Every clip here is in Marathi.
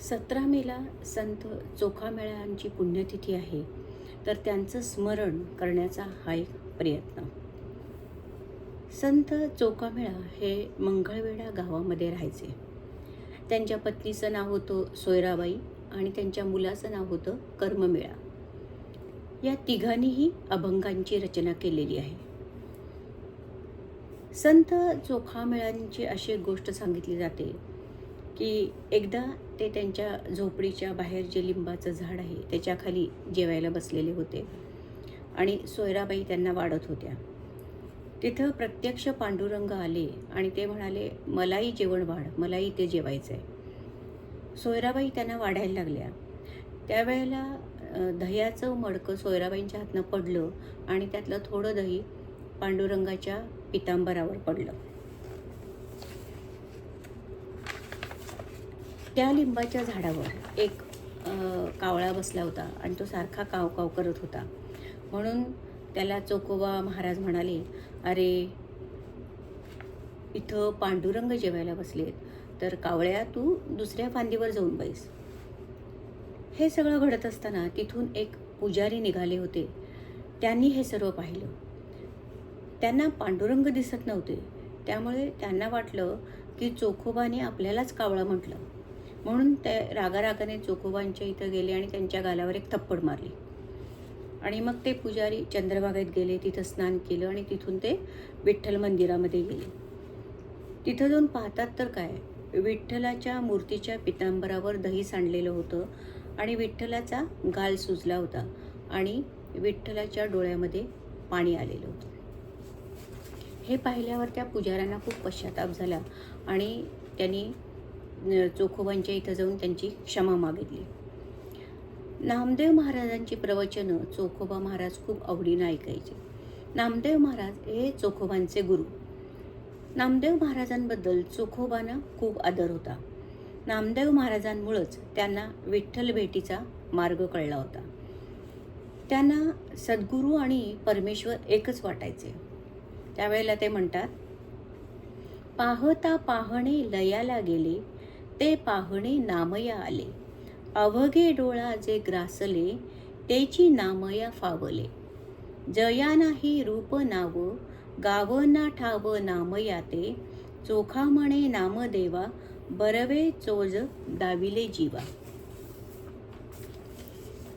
सतरा मेला संत चोखामेळ्यांची पुण्यतिथी आहे तर त्यांचं स्मरण करण्याचा हा एक प्रयत्न. संत चोखामेळा हे मंगळवेढा गावामध्ये राहायचे. त्यांच्या पत्नीचं नाव होतं सोयराबाई आणि त्यांच्या मुलाचं नाव होतं कर्ममेळा. या तिघांनीही अभंगांची रचना केलेली आहे. संत चोखामेळांची अशी एक गोष्ट सांगितली जाते की एकदा ते त्यांच्या झोपडीच्या बाहेर जे लिंबाचं झाड आहे त्याच्याखाली जेवायला बसलेले होते. आणि सोयराबाई त्यांना वाढत होत्या. तिथं प्रत्यक्ष पांडुरंग आले आणि ते म्हणाले मलाही जेवण वाढ मलाही ते जेवायचं आहे सोयराबाई त्यांना वाढायला लागल्या. त्यावेळेला दह्याचं मडकं सोयराबाईंच्या हातनं पडलं आणि त्यातलं थोडं दही पांडुरंगाच्या पितांबरावर पडलं. त्या लिंबाच्या झाडावर एक कावळा बसला होता आणि तो सारखा काव काव करत होता. म्हणून त्याला चोकोबा महाराज म्हणाले अरे इथं पांडुरंग जेवायला बसलेत तर कावळ्या तू दुसऱ्या फांदीवर जाऊन बैस. हे सगळं घडत असताना तिथून एक पुजारी निघाले होते. त्यांनी हे सर्व पाहिलं. त्यांना पांडुरंग दिसत नव्हते. त्यामुळे त्यांना वाटलं की चोखोबाने आपल्यालाच कावळा म्हटलं. म्हणून ते रागारागाने चोखोबांच्या इथं गेले आणि त्यांच्या गालावर एक थप्पड मारली. आणि मग ते पुजारी चंद्रभागेत गेले तिथं स्नान केलं आणि तिथून ते विठ्ठल मंदिरामध्ये गेले. तिथं जाऊन पाहतात तर काय विठ्ठलाच्या मूर्तीच्या पितांबरावर दही सांडलेलं होतं आणि विठ्ठलाचा गाल सुजला होता आणि विठ्ठलाच्या डोळ्यामध्ये पाणी आलेलं होतं. हे पाहिल्यावर त्या पुजाऱ्यांना खूप पश्चाताप झाला आणि त्यांनी चोखोबांच्या इथं जाऊन त्यांची क्षमा मागितली. नामदेव महाराजांची प्रवचनं चोखोबा महाराज खूप आवडीनं ऐकायचे. नामदेव महाराज हे चोखोबांचे गुरु. नामदेव महाराजांबद्दल चोखोबांना खूप आदर होता. नामदेव महाराजांमुळंच त्यांना विठ्ठल भेटीचा मार्ग कळला होता. त्यांना सद्गुरू आणि परमेश्वर एकच वाटायचे. त्यावेळेला ते म्हणतात पाहता पाहणे लयाला गेले ते पाहणे नामया आले. अवघे डोळा जे ग्रासले तेची नामया फावले. जया नाही रूप नाव गाव ना ठाव नामया ते चोखा म्हणे नामदेवा बरवे चोज दाविले जीवा.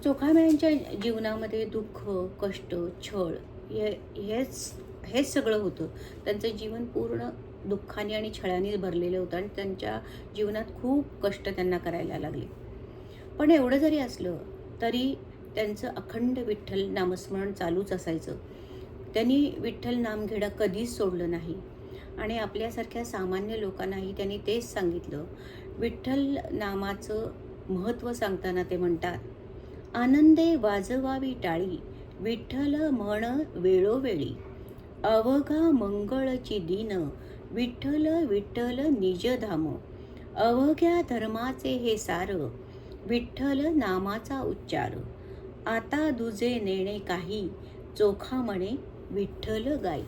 चोखामेळ्यांच्या जीवनामध्ये दुःख कष्ट छळ हे हेच हेच सगळं होतं. त्यांचं जीवन पूर्ण दुःखाने आणि छळाने भरलेलं होतं आणि त्यांच्या जीवनात खूप कष्ट त्यांना करायला लागले. पण एवढं जरी असलं तरी त्यांचं अखंड विठ्ठल नामस्मरण चालूच असायचं. त्यांनी विठ्ठल नामघेडा कधीच सोडलं नाही. आणि आपल्यासारख्या सामान्य लोकांनाही त्यांनी तेच सांगितलं. विठ्ठल नामाचं महत्त्व सांगताना ते म्हणतात आनंदे वाजवावी टाळी विठ्ठल म्हण वेळोवेळी. अवघा मंगळची दिन विठ्ठल विठ्ठल निजधाम अवघ्या धर्माचे हे सार विठ्ठल नामाचा उच्चार. आता दुजे नेणे काही चोखा म्हणे विठ्ठल गाई.